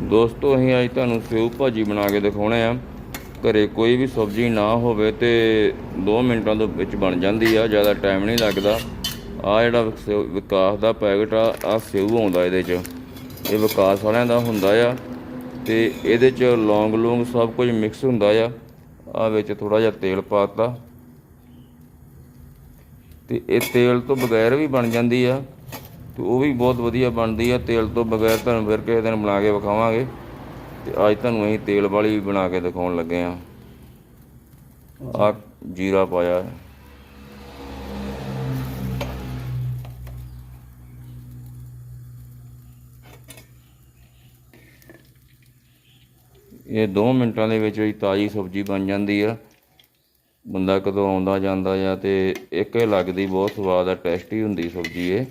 ਦੋਸਤੋ, ਅਸੀਂ ਅੱਜ ਤੁਹਾਨੂੰ ਸੇਵ ਭਾਜੀ ਬਣਾ ਕੇ ਦਿਖਾਉਣੇ ਆ। ਘਰੇ ਕੋਈ ਵੀ ਸਬਜ਼ੀ ਨਾ ਹੋਵੇ ਤੇ 2 ਮਿੰਟਾਂ ਦੇ ਵਿੱਚ ਬਣ ਜਾਂਦੀ ਆ, ਜ਼ਿਆਦਾ ਟਾਈਮ ਨਹੀਂ ਲੱਗਦਾ। ਆ ਜਿਹੜਾ ਸੇਵ- ਵਿਕਾਸ ਦਾ ਪੈਕਟ ਆ ਆ ਸੇਵ ਆਉਂਦਾ ਇਹਦੇ 'ਚ। ਇਹ ਵਿਕਾਸ ਵਾਲਿਆਂ ਦਾ ਹੁੰਦਾ ਆ ਤੇ ਇਹਦੇ 'ਚ ਲੌਂਗ ਲੌਂਗ ਸਭ ਕੁਝ ਮਿਕਸ ਹੁੰਦਾ ਆ। ਆ ਵਿੱਚ ਥੋੜਾ ਜਿਹਾ ਤੇਲ ਪਾਤਾ ਤੇ ਇਹ ਤੇਲ ਤੋਂ ਬਗੈਰ ਵੀ ਬਣ ਜਾਂਦੀ ਆ। ਤੇ ਉਹ ਵੀ ਬਹੁਤ ਵਧੀਆ ਬਣਦੀ ਆ। ਤੇਲ ਤੋਂ ਬਗੈਰ ਤੁਹਾਨੂੰ ਫਿਰ ਕਿਸੇ ਦਿਨ ਬਣਾ ਕੇ ਵਿਖਾਵਾਂਗੇ। ਤੇ ਅੱਜ ਤੁਹਾਨੂੰ ਅਸੀਂ ਤੇਲ ਵਾਲੀ ਬਣਾ ਕੇ ਦਿਖਾਉਣ ਲੱਗੇ ਆ। ਆ ਜੀਰਾ ਪਾਇਆ ਹੈ। ਇਹ 2 ਮਿੰਟਾਂ ਦੇ ਵਿੱਚ ਹੀ ਤਾਜ਼ੀ ਸਬਜ਼ੀ ਬਣ ਜਾਂਦੀ ਆ। ਬੰਦਾ ਕਦੋਂ ਆਉਂਦਾ ਜਾਂਦਾ ਆ ਤੇ ਇੱਕ ਹੀ ਲੱਗਦੀ ਬਹੁਤ ਸਵਾਦ ਆ, ਟੇਸਟੀ ਹੁੰਦੀ ਸਬਜ਼ੀ ਇਹ।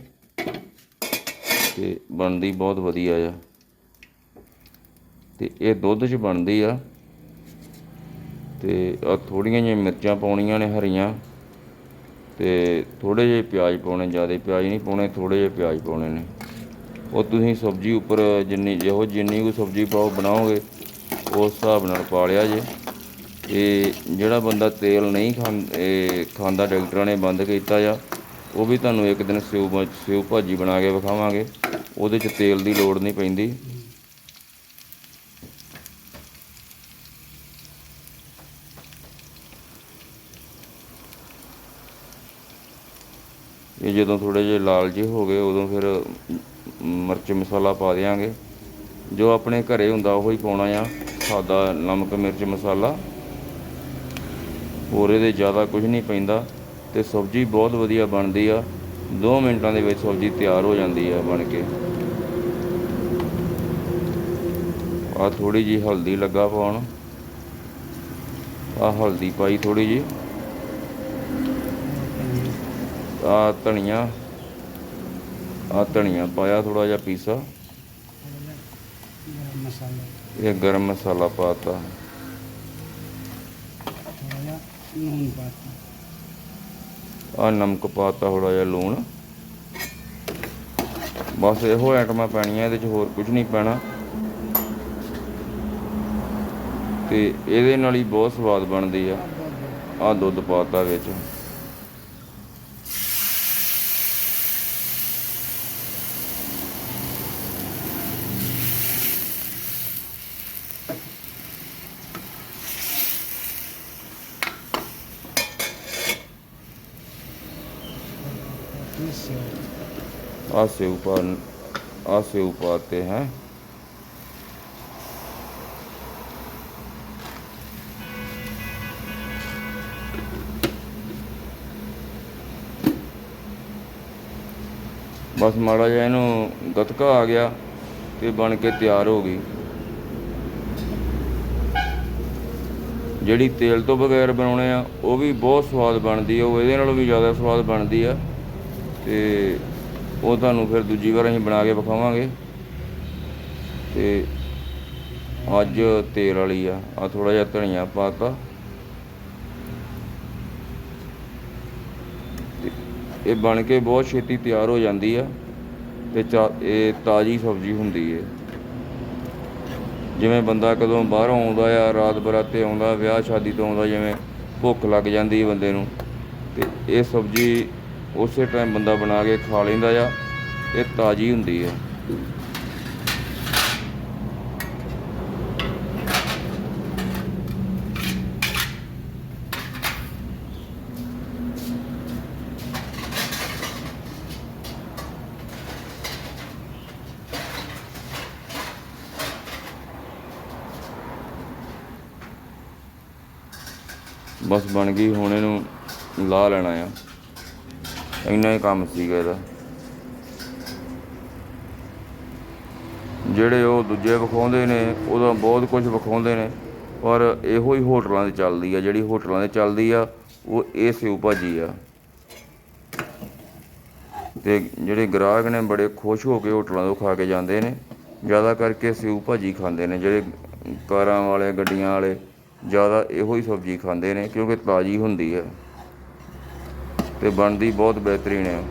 ਤੇ ਬਣਦੀ ਬਹੁਤ ਵਧੀਆ ਆ। ਤੇ ਇਹ ਦੁੱਧ 'ਚ ਬਣਦੀ ਆ। ਤੇ ਆ ਥੋੜੀਆਂ ਜਿਹੀਆਂ ਮਿਰਚਾਂ ਪਾਉਣੀਆਂ ਨੇ ਹਰੀਆਂ। ਤੇ ਥੋੜੇ ਜਿਹੇ ਪਿਆਜ਼ ਪਾਉਣੇ, ਜ਼ਿਆਦਾ ਪਿਆਜ਼ ਨਹੀਂ ਪਾਉਣੇ ਥੋੜੇ ਜਿਹੇ ਪਿਆਜ਼ ਪਾਉਣੇ ਨੇ। ਉਹ ਤੁਸੀਂ ਸਬਜ਼ੀ ਉੱਪਰ ਜਿੰਨੀ, ਜਿਹੋ ਜਿੰਨੀ ਕੋਈ ਸਬਜ਼ੀ ਪਾਓ, ਬਣਾਓਗੇ, ਉਸ ਹਿਸਾਬ ਨਾਲ ਪਾ ਲਿਆ ਜੇ। ਤੇ ਜਿਹੜਾ ਬੰਦਾ ਤੇਲ ਨਹੀਂ ਖਾਂ- ਇਹ ਖਾਂਦਾ, ਡਾਕਟਰਾਂ ਨੇ ਬੰਦ ਕੀਤਾ ਆ। ਉਹ ਵੀ ਤੁਹਾਨੂੰ ਇੱਕ ਦਿਨ ਸਿਉ ਭ- ਸਿਉ ਭਾਜੀ ਬਣਾ ਕੇ ਵਿਖਾਵਾਂਗੇ। ਉਹਦੇ 'ਚ ਤੇਲ ਦੀ ਲੋੜ ਨਹੀਂ ਪੈਂਦੀ। ਇਹ ਜਦੋਂ ਥੋੜੇ ਜਿਹੇ ਲਾਲ ਜੇ ਹੋ ਗਏ, ਉਦੋਂ ਫਿਰ ਮਿਰਚ ਮਸਾਲਾ ਪਾ ਦਿਆਂਗੇ। ਜੋ ਆਪਣੇ ਘਰੇ ਹੁੰਦਾ, ਉਹ ਹੀ ਪਾਉਣਾ ਆ। ਸਾਦਾ ਨਮਕ, ਮਿਰਚ, ਮਸਾਲਾ। ਹੋਰ ਇਹਦੇ ਜ਼ਿਆਦਾ ਕੁਝ ਨਹੀਂ ਪੈਂਦਾ। ਤੇ ਸਬਜ਼ੀ ਬਹੁਤ ਵਧੀਆ ਬਣਦੀ ਆ। 2 ਮਿੰਟਾਂ ਦੇ ਵਿੱਚ ਸਬਜ਼ੀ ਤਿਆਰ ਹੋ ਜਾਂਦੀ ਆ ਬਣ ਕੇ। ਆ ਥੋੜੀ ਜੀ ਹਲਦੀ ਲੱਗਾ ਪਾਉਣ। ਆ ਹਲਦੀ ਪਾਈ ਥੋੜੀ ਜੀ ਆ ਧਨੀਆ। ਆ ਧਨੀਆ ਪਾਇਆ ਥੋੜਾ ਜਿਹਾ ਪੀਸਾ। ਇਹ ਗਰਮ ਮਸਾਲਾ ਪਾਤਾ। ਥੋੜਾ ਜਿਹਾ ਨੂਨ ਪਾਤਾ। ਆ ਨਮਕ ਪਾਤਾ ਥੋੜਾ ਜਿਹਾ ਲੂਣ। ਬਸ ਇਹੋ ਆਈਟਮਾਂ ਪੈਣੀਆਂ, ਇਹਦੇ ਚ ਹੋਰ ਕੁਝ ਨਹੀਂ ਪੈਣਾ। ਤੇ ਇਹਦੇ ਨਾਲ ਹੀ ਬਹੁਤ ਸਵਾਦ ਬਣਦੀ ਆ। ਆ ਦੁੱਧ ਪਾਤਾ ਵਿੱਚ। ਇਸ आ सेव पा आ सेव पाते हैं ਬਸ ਮਾੜਾ ਜਿਹਾ ਇਹਨੂੰ ਗਤਕਾ ਆ ਗਿਆ ਤੇ ਬਣ ਕੇ ਤਿਆਰ ਹੋ ਗਈ ਜਿਹੜੀ ਤੇਲ ਤੋਂ ਬਗੈਰ ਬਣਾਉਣੇ ਆ ਉਹ ਵੀ ਬਹੁਤ ਸਵਾਦ ਬਣਦੀ ਆ ਉਹ ਇਹਦੇ ਨਾਲੋਂ ਵੀ ਜ਼ਿਆਦਾ ਸਵਾਦ ਬਣਦੀ ਆ ਤੇ ਉਹ ਤੁਹਾਨੂੰ ਫਿਰ ਦੂਜੀ ਵਾਰ ਅਸੀਂ ਬਣਾ ਕੇ ਵਿਖਾਵਾਂਗੇ। ਤੇ ਅੱਜ ਤੇਲ ਵਾਲੀ ਆ ਆ ਥੋੜਾ ਜਿਹਾ ਧਨੀਆ ਪਾਤਾ ਤੇ। ਇਹ ਬਣ ਕੇ ਬਹੁਤ ਛੇਤੀ ਤਿਆਰ ਹੋ ਜਾਂਦੀ ਆ ਤੇ ਚਾ- ਇਹ ਤਾਜ਼ੀ ਸਬਜ਼ੀ ਹੁੰਦੀ ਏ। ਜਿਵੇਂ ਬੰਦਾ ਕਦੋਂ ਬਾਹਰੋਂ ਆਉਂਦਾ ਆ, ਰਾਤ ਬਰਾਤੇ ਆਉਂਦਾ, ਵਿਆਹ ਸ਼ਾਦੀ ਤੋਂ ਆਉਂਦਾ, ਜਿਵੇਂ ਭੁੱਖ ਲੱਗ ਜਾਂਦੀ ਹੈ ਬੰਦੇ ਨੂੰ। ਤੇ ਇਹ ਸਬਜ਼ੀ ਉਸੇ ਟਾਈਮ ਬੰਦਾ ਬਣਾ ਕੇ ਖਾ ਲੈਂਦਾ ਆ, ਇਹ ਤਾਜ਼ੀ ਹੁੰਦੀ ਹੈ ਬਸ ਬਣ ਗਈ, ਹੁਣ ਇਹਨੂੰ ਲਾ ਲੈਣਾ ਆ। ਇੰਨਾ ਹੀ ਕੰਮ ਸੀਗਾ ਇਹਦਾ। ਜਿਹੜੇ ਉਹ ਦੂਜੇ ਵਿਖਾਉਂਦੇ ਨੇ, ਉਹਦਾ ਬਹੁਤ ਕੁਝ ਵਿਖਾਉਂਦੇ ਨੇ, ਪਰ ਇਹੋ ਹੀ ਹੋਟਲਾਂ 'ਤੇ ਚੱਲਦੀ ਆ, ਜਿਹੜੀ ਹੋਟਲਾਂ 'ਤੇ ਚੱਲਦੀ ਆ, ਉਹ ਇਹ ਸਿਉ ਭਾਜੀ ਆ। ਤੇ ਜਿਹੜੇ ਗ੍ਰਾਹਕ ਨੇ ਬੜੇ ਖੁਸ਼ ਹੋ ਕੇ ਹੋਟਲਾਂ ਤੋਂ ਖਾ ਕੇ ਜਾਂਦੇ ਨੇ, ਜ਼ਿਆਦਾ ਕਰਕੇ ਸਿਉ ਭਾਜੀ ਖਾਂਦੇ ਨੇ, ਜਿਹੜੇ ਕਾਰਾਂ ਵਾਲੇ, ਗੱਡੀਆਂ ਵਾਲੇ, ਜ਼ਿਆਦਾ ਇਹੋ ਹੀ ਸਬਜ਼ੀ ਖਾਂਦੇ ਨੇ, ਕਿਉਂਕਿ ਤਾਜ਼ੀ ਹੁੰਦੀ ਹੈ ਤੇ ਬਣਦੀ ਬਹੁਤ ਬਿਹਤਰੀਨ ਹੈ।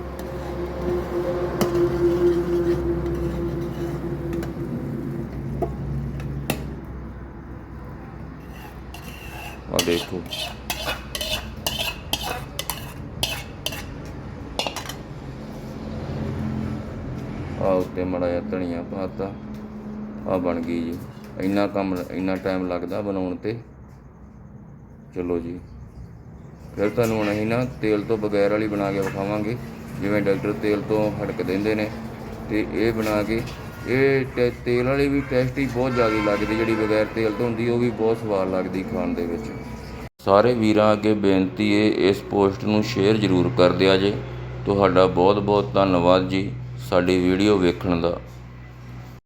ਆ ਦੇਖੋ। ਆ ਉੱਤੇ ਮੜਾ ਜਾ ਧਣੀਆ ਪਾਤਾ। ਆ ਬਣ ਗਈ ਜੀ। ਇੰਨਾ ਕੰਮ, ਇੰਨਾ ਟਾਈਮ ਲੱਗਦਾ ਬਣਾਉਣ ਤੇ। ਚਲੋ ਜੀ। ਫਿਰ ਤੁਹਾਨੂੰ ਹੁਣ ਅਸੀਂ ਨਾ ਤੇਲ ਤੋਂ ਬਗੈਰ ਵਾਲੀ ਬਣਾ ਕੇ ਵਿਖਾਵਾਂਗੇ। ਜਿਵੇਂ ਡਾਕਟਰ ਤੇਲ ਤੋਂ ਹਟਕ ਦਿੰਦੇ ਨੇ। ਤੇ ਇਹ ਬਣਾ ਕੇ, ਇਹ ਤੇ- ਤੇਲ ਵਾਲੀ ਵੀ ਟੈਸਟੀ ਬਹੁਤ ਜ਼ਿਆਦਾ ਲੱਗਦੀ, ਜਿਹੜੀ ਬਗੈਰ ਤੇਲ ਤੋਂ ਹੁੰਦੀ, ਉਹ ਵੀ ਬਹੁਤ ਸਵਾਦ ਲੱਗਦੀ ਖਾਣ ਦੇ ਵਿੱਚ। ਸਾਰੇ ਵੀਰਾਂ ਅੱਗੇ ਬੇਨਤੀ ਹੈ ਇਸ ਪੋਸਟ ਨੂੰ ਸ਼ੇਅਰ ਜ਼ਰੂਰ ਕਰ ਦਿਆ ਜੇ। ਤੁਹਾਡਾ ਬਹੁਤ ਬਹੁਤ ਧੰਨਵਾਦ ਜੀ, ਸਾਡੀ ਵੀਡੀਓ ਵੇਖਣ ਦਾ।